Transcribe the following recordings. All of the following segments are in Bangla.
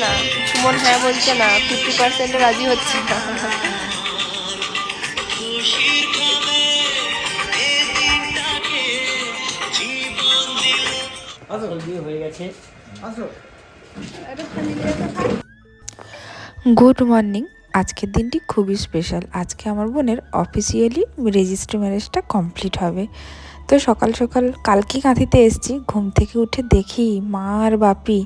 না। সুমন হ্যাঁ বলছে না। ফিফটি পার্সেন্টে রাজি হচ্ছে না। হয়ে গেছে। Good morning. আজকের দিনটি খুবই স্পেশাল। আজকে আমার বোনের অফিসিয়ালি রেজিস্ট্রি ম্যারেজটা কমপ্লিট হবে। তো সকাল সকাল কালকে কাঁথিতে এসেছি, ঘুম থেকে উঠে দেখি মা আর বাপি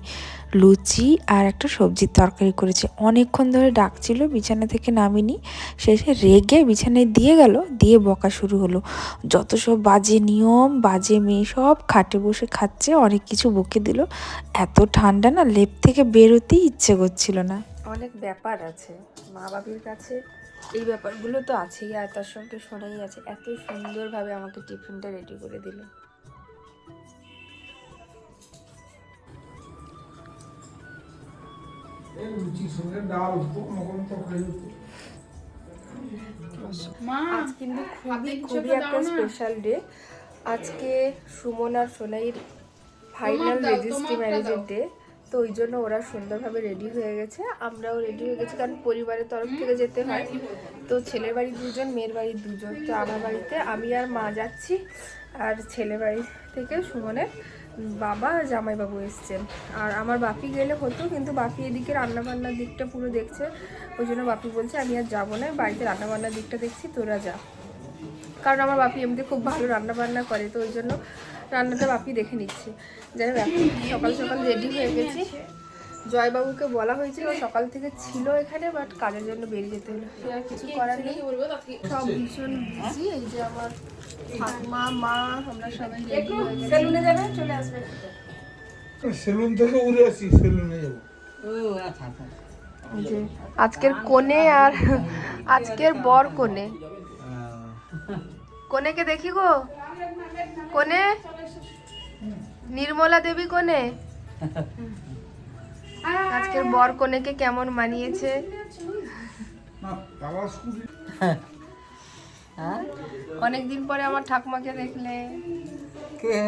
লুচি আর একটা সবজির তরকারি করেছে। অনেকক্ষণ ধরে ডাকছিল, বিছানা থেকে নামিনি, শেষে রেগে বিছানায় দিয়ে গেল, দিয়ে বকা শুরু হলো। যত সব বাজে নিয়ম, বাজে মেয়ে সব খাটে বসে খাচ্ছে, অনেক কিছু বকে দিল। এত ঠান্ডা না, লেপ থেকে বেরোতেই ইচ্ছে করছিল না। অনেক ব্যাপার আছে। মা বাবির কাছে এই ব্যাপারগুলো তো আছেই আর তার সঙ্গে শোনাই আছে। এত সুন্দরভাবে আমাকে টিফিনটা রেডি করে দিল। আজ কিন্তু খুবই খুবই একটা স্পেশাল ডে আজকে সুমন আর সোনাইয়ের ফাইনাল রেজিস্ট্রি ম্যারেজের ডে তো ওই জন্য ওরা সুন্দরভাবে রেডি হয়ে গেছে। আমরাও রেডি হয়ে গেছি, কারণ পরিবারের তরফ থেকে যেতে হয়। তো ছেলের বাড়ি দুজন, মেয়ের বাড়ি দুজন। তো আমার বাড়িতে আমি আর মা যাচ্ছি, আর ছেলে বাড়ি থেকে সুমনের বাবা জামাইবাবু এসছেন। আর আমার বাপি গেলে হতো, কিন্তু বাপি এদিকে রান্নাবান্নার দিকটা পুরো দেখছে। ওই জন্য বাপি বলছে, আমি আর যাব না, বাড়িতে রান্নাবান্নার দিকটা দেখছি, তোরা যা। কারণ আমার বাপি এমনি খুব ভালো রান্না বান্না করে, তো ওই জন্য রান্নাটা বাপি দেখে নিচ্ছে। যাই হোক সকাল সকাল রেডি হয়ে গেছি। জয়বাবুকে বলা হয়েছিল সকাল থেকে ছিল এখানে বাট কাজের জন্য বেরিয়ে যেতে হলো। সে আর কিছু করার নেই। সব ভীষণ বিজি এই যে আমার ঠাকুমা মা আমরা সবাই রেডি হয়ে সেলুনে যাবে? চলে আসবে। সেলুন থেকে উড়ে আসি সেলুনে যাব। ও আচ্ছা আচ্ছা। যে আজকের কোণে আর আজকের বর কোণে। কোণেকে দেখি গো। কোণে? নির্মলা দেবী কোণে আজকের বর কোণেকে কেমন মানিয়েছে? হ্যাঁ? অনেকদিন পরে আমার ঠাকুমাকে দেখলে। কে?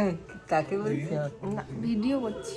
কাকে বলছো? না, ভিডিও করছি।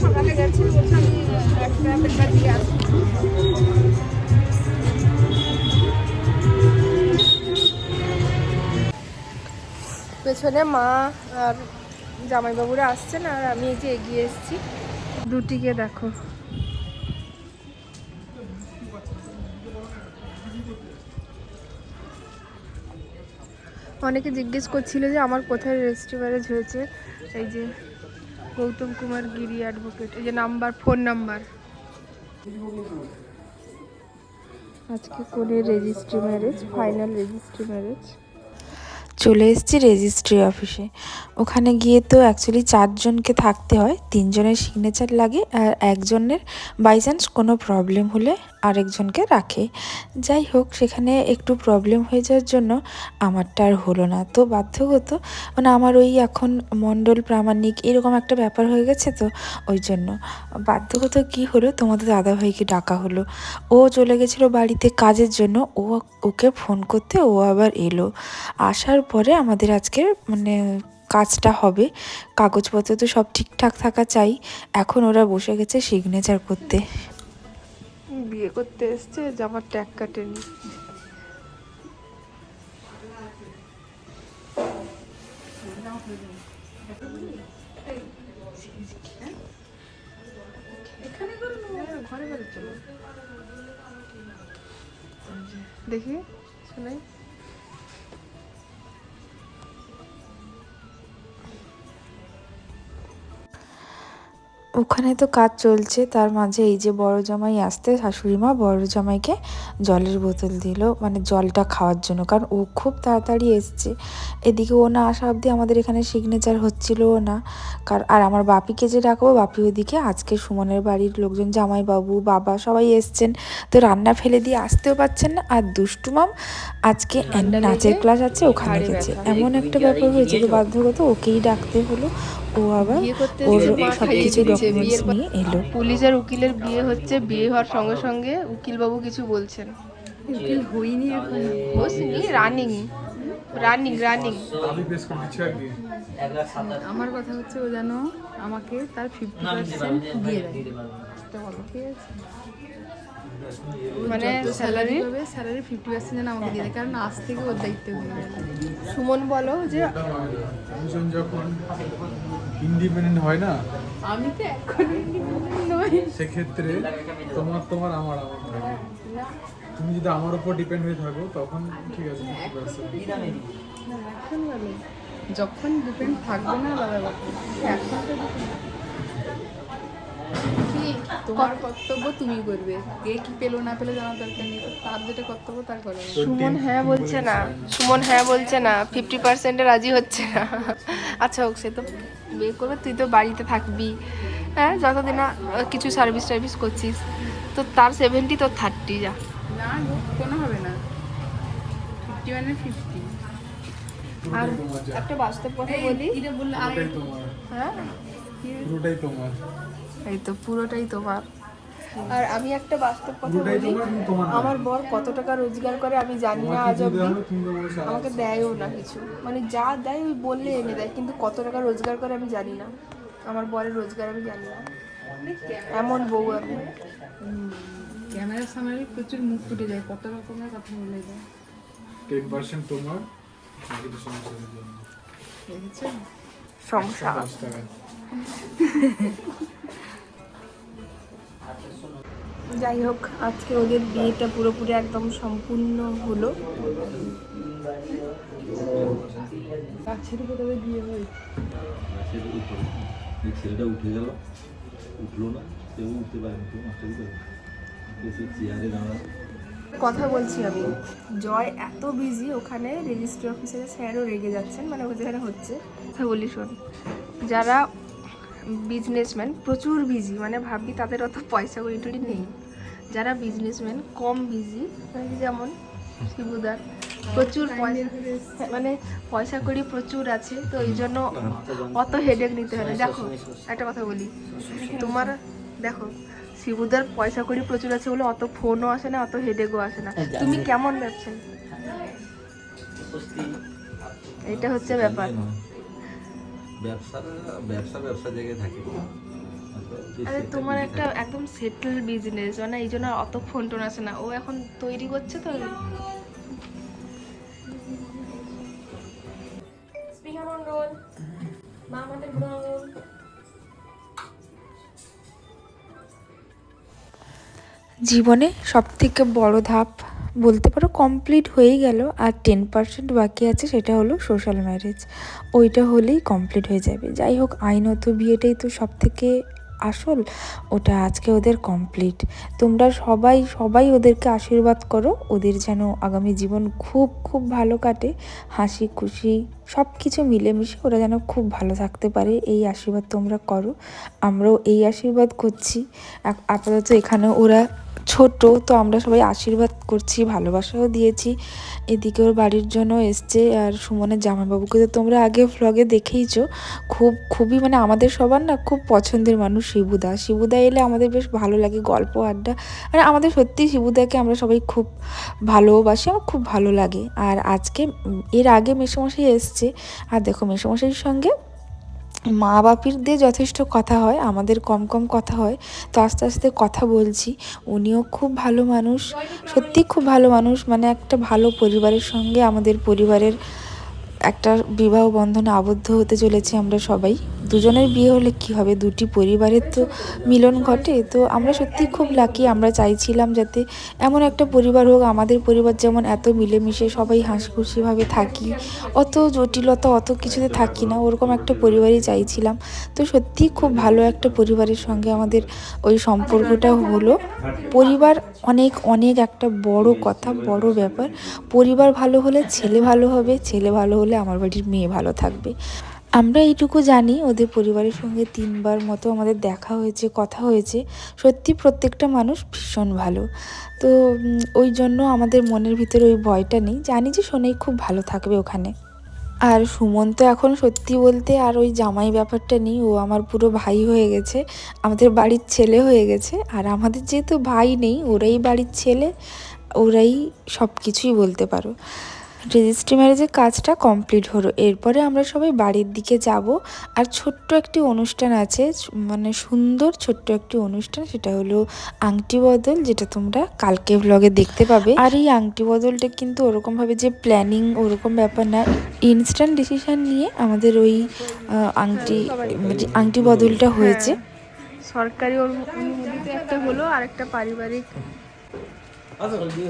বলছে আমি একটা পেপার দিয়ে পেছনে মা আর জামাইবাবুরা আসছেন আর আমি এই যে এগিয়ে এসেছি। দুটিকে দেখো। অনেকে জিজ্ঞেস করছিল যে আমার কোথায় ম্যারেজ হয়েছে, এই যে গৌতম কুমার গিরি অ্যাডভোকেট এই যে নাম্বার ফোন নাম্বার আজকে করে registry marriage final registry marriage চলে এসেছি রেজিস্ট্রি অফিসে ওখানে গিয়ে তো অ্যাকচুয়ালি চারজনকে থাকতে হয়, তিনজনের সিগনেচার লাগে আর একজনের বাই চান্স কোনো প্রবলেম হলে আরেকজনকে রাখে। যাই হোক, সেখানে একটু প্রবলেম হয়ে যাওয়ার জন্য আমারটা আর হলো না। তো বাধ্যগত মানে আমার ওই এখন মণ্ডল, প্রামাণিক এরকম একটা ব্যাপার হয়ে গেছে তো, ওই জন্য। বাধ্যগত কি হলো, তোমাদের দাদাভাইকে ডাকা হলো। ও চলে গেছিল বাড়িতে কাজের জন্য, ও ওকে ফোন করতে ও আবার এলো। আসার পরে আমাদের আজকে মানে কাজটা হবে। কাগজপত্র তো সব ঠিকঠাক থাকা চাই। এখন ওরা বসে গেছে সিগনেচার করতে। বিয়ে করতে এসছে জামার ট্যাগ কাটেনি। চলো। দেখি শোনাই ওখানে তো কাজ চলছে তার মাঝে এই যে বড় জামাই আসতে শাশুড়ি মা বড় জামাইকে জলের বোতল দিল মানে জলটা খাওয়ার জন্য কারণ ও খুব তাড়াতাড়ি এসছে। এদিকে ও না আসা অবধি আমাদের এখানে সিগনেচার হচ্ছিলও না। কার আর আমার বাপিকে যে ডাকবো বাপি ওদিকে আজকে সুমনের বাড়ির লোকজন জামাইবাবু বাবা সবাই এসছেন। তো রান্না ফেলে দিয়ে আসতেও পারছেন না আর দুষ্টু মাম আজকে নাচের ক্লাস আছে ওখানে গেছে। এমন একটা ব্যাপার হয়েছে তো বাধ্যগত ওকেই ডাকতে হলো। ও আবার ওর সব কিছু বিয়ের পর- এলো। পুলিশের উকিলের বিয়ে হচ্ছে বিয়ে হওয়ার সঙ্গে সঙ্গে উকিলবাবু কিছু বলছেন। উকিল হইনি এখন। বসিনি রানিং রানিং রানিং আমি বেশ দিচ্ছি আর আমার কথা হচ্ছে ও যেন আমাকে তার ফিফটি পার্সেন্ট দিয়ে দেয় ঠিক আছে। মানে salary salary salary fifty percent যেন আমাকে দিয়ে দেয় কারণ আজ থেকে ওর দায়িত্ব হয়ে গেল সুমন বলো যে যখন ইন্ডিপেন্ডেন্ট হয় না আমি তো এখন নই। সেক্ষেত্রে তোমার তোমার আমার আমার থাকে তুমি যদি আমার উপর ডিপেন্ড হয়ে থাকো তখন ঠিক আছে এখন যখন ডিপেন্ড থাকবে না কথা এখন তো তোমার কর্তব্য তুমি করবে। কে কি পেল না পেল জানার দরকার নেই। তার যেটা কর্তব্য তার করবে সুমন হ্যাঁ বলছে না। সুমন হ্যাঁ বলছে না। ফিফটি পার্সেন্টে রাজি হচ্ছে না। আচ্ছা হোক সে তো বিয়ে করবে। তুই তো বাড়িতে থাকবি। হ্যাঁ যতদিন না কিছু সার্ভিস টার্ভিস করছিস তো তার সেভেন্টি তোর থার্টি যা। না কোনো হবে না। ফিফটি মানে ফিফটি আর একটা বাস্তব কথা বলি। হ্যাঁ? পুরোটাই তোমার। এই তো পুরোটাই তোমার। আর আমি একটা বাস্তব কথা বলি। আমার বর কত টাকা রোজগার করে আমি জানি না আজ অব্দি আমাকে দেয়ও না কিছু। মানে যা দেয় ওই বললে এনে দেয় কিন্তু কত টাকা রোজগার করে আমি জানি না। আমার বরের রোজগার আমি জানি না। এমন বউ আমি। ক্যামেরার সামনে প্রচুর মুখ ফুটে যায় কত রকমের কথা বলে যায়। টেন পার্সেন্ট তোমার সংসার। যাই হোক আজকে ওদের বিয়েটা পুরোপুরি একদম সম্পূর্ণ হলো। গাছের উপর বিয়ে হয়। গাছের উপরে। এই ছেলেটা উঠে গেল। উঠল না কেউ উঠতে পারেনি কেউ চেয়ারে কথা বলছি আমি জয় এত বিজি ওখানে রেজিস্ট্রি অফিসের স্যারও রেগে যাচ্ছেন মানে ও যেখানে হচ্ছে। কথা বলি শোন যারা বিজনেসম্যান প্রচুর বিজি মানে ভাবি তাদের অত পয়সা কড়ি টড়ি নেই। যারা বিজনেসম্যান কম বিজি যেমন শিবুদার প্রচুর পয়সা হ্যাঁ, মানে পয়সা কড়ি প্রচুর আছে তো এই জন্য অত হেডেক নিতে হয় না। দেখো একটা কথা বলি তোমার দেখো শিবুদার পয়সা কড়ি প্রচুর আছে বলে অত ফোনও আসে না অত হেডেকও আসে না। তুমি কেমন ব্যবসায়ী? এটা হচ্ছে ব্যাপার। নয়। ব্যবসা ব্যবসা ব্যবসা জায়গায় থাকে। আরে তোমার একটা একদম সেটেল বিজনেস মানে এই জন্য অত ফোন টোন আসে না। ও এখন তৈরি করছে তো। স্পিকার মন্ডল মা আমাদের জীবনে সবথেকে বড় ধাপ বলতে পারো কমপ্লিট হয়ে গেল আর টেন পার্সেন্ট বাকি আছে সেটা হলো সোশ্যাল ম্যারেজ ওইটা হলেই কমপ্লিট হয়ে যাবে। যাই হোক, আইনত বিয়েটাই তো সব থেকে আসল, ওটা আজকে ওদের কমপ্লিট তোমরা সবাই সবাই ওদেরকে আশীর্বাদ করো, ওদের যেন আগামী জীবন খুব খুব ভালো কাটে, হাসি খুশি সব কিছু মিলেমিশে ওরা যেন খুব ভালো থাকতে পারে, এই আশীর্বাদ তোমরা করো। আমরাও এই আশীর্বাদ করছি। আপাতত এখানে ওরা ছোট, তো আমরা সবাই আশীর্বাদ করছি, ভালোবাসাও দিয়েছি। এদিকে ওর বাড়ির জন্য এসছে আর সুমনের জামাইবাবুকে। তো তোমরা আগে ভ্লগে দেখেইছো, খুব, খুবই মানে আমাদের সবার না খুব পছন্দের মানুষ শিবুদা। শিবুদা এলে আমাদের বেশ ভালো লাগে, গল্প, আড্ডা। মানে আমাদের সত্যি শিবুদাকে আমরা সবাই খুব ভালোবাসি, আমার খুব ভালো লাগে। আর আজকে এর আগে মেসোমশাই এসছে আর দেখো মেসোমশাইয়ের সঙ্গে মা বাপির দিয়ে যথেষ্ট কথা হয়, আমাদের কম কম কথা হয়। তো আস্তে আস্তে কথা বলছি। উনিও খুব ভালো মানুষ, সত্যি খুব ভালো মানুষ মানে একটা ভালো পরিবারের সঙ্গে আমাদের পরিবারের একটা বিবাহ বন্ধনে আবদ্ধ হতে চলেছি আমরা সবাই। দুজনের বিয়ে হলে কি হবে? দুটি পরিবারের তো মিলন ঘটে। তো আমরা সত্যি খুব লাকি আমরা চাইছিলাম যাতে এমন একটা পরিবার হোক। আমাদের পরিবার যেমন এত মিলেমিশে সবাই হাসিখুশিভাবে থাকি। অত জটিলতা অত কিছুতে থাকি না। ওরকম একটা পরিবারই চাইছিলাম। তো সত্যি খুব ভালো একটা পরিবারের সঙ্গে আমাদের ওই সম্পর্কটা হলো। পরিবার অনেক অনেক একটা বড় কথা, বড় ব্যাপার। পরিবার ভালো হলে ছেলে ভালো হবে, ছেলে ভালো হলে আমার বাড়ির মেয়ে ভালো থাকবে। আমরা এইটুকু জানি, ওদের পরিবারের সঙ্গে তিনবার মতো আমাদের দেখা হয়েছে, কথা হয়েছে। সত্যি প্রত্যেকটা মানুষ ভীষণ ভালো। তো ওই জন্য আমাদের মনের ভিতরে ওই ভয়টা নেই। জানি যে সোনাই খুব ভালো থাকবে ওখানে। আর সুমন তো এখন সত্যি বলতে আর ওই জামাই ব্যাপারটা নেই। ও আমার পুরো ভাই হয়ে গেছে, আমাদের বাড়ির ছেলে হয়ে গেছে। আর আমাদের যেহেতু ভাই নেই, ওরাই বাড়ির ছেলে, ওরাই সব কিছুই বলতে পারো। রেজিস্ট্রি ম্যারেজের কাজটা কমপ্লিট হলো। এরপরে আমরা সবাই বাড়ির দিকে যাব। আর ছোট্ট একটি অনুষ্ঠান আছে মানে সুন্দর ছোট্ট একটি অনুষ্ঠান সেটা হলো আংটি বদল যেটা তোমরা কালকে ব্লগে দেখতে পাবে। আর এই আংটি বদলটা কিন্তু ওরকমভাবে যে প্ল্যানিং ওরকম ব্যাপার না। ইনস্ট্যান্ট ডিসিশান নিয়ে আমাদের ওই আংটি মানে আংটি বদলটা হয়েছে। সরকারি অনুমোদিত একটা হলো আর একটা পারিবারিক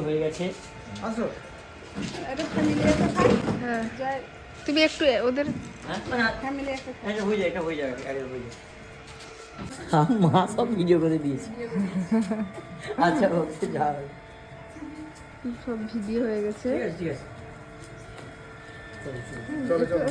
হয়ে গেছে। হ্যাঁ তুমি একটু ওদের হ্যাঁ? এটা হয়ে? যায় এটা হয়ে যাবে এটা হয়ে যায় হ্যাঁ, মা সব ভিডিও করে দিয়েছে। আচ্ছা ওকে সব ভিডিও হয়ে গেছে। ঠিক আছে ঠিক আছে। চলো চলো।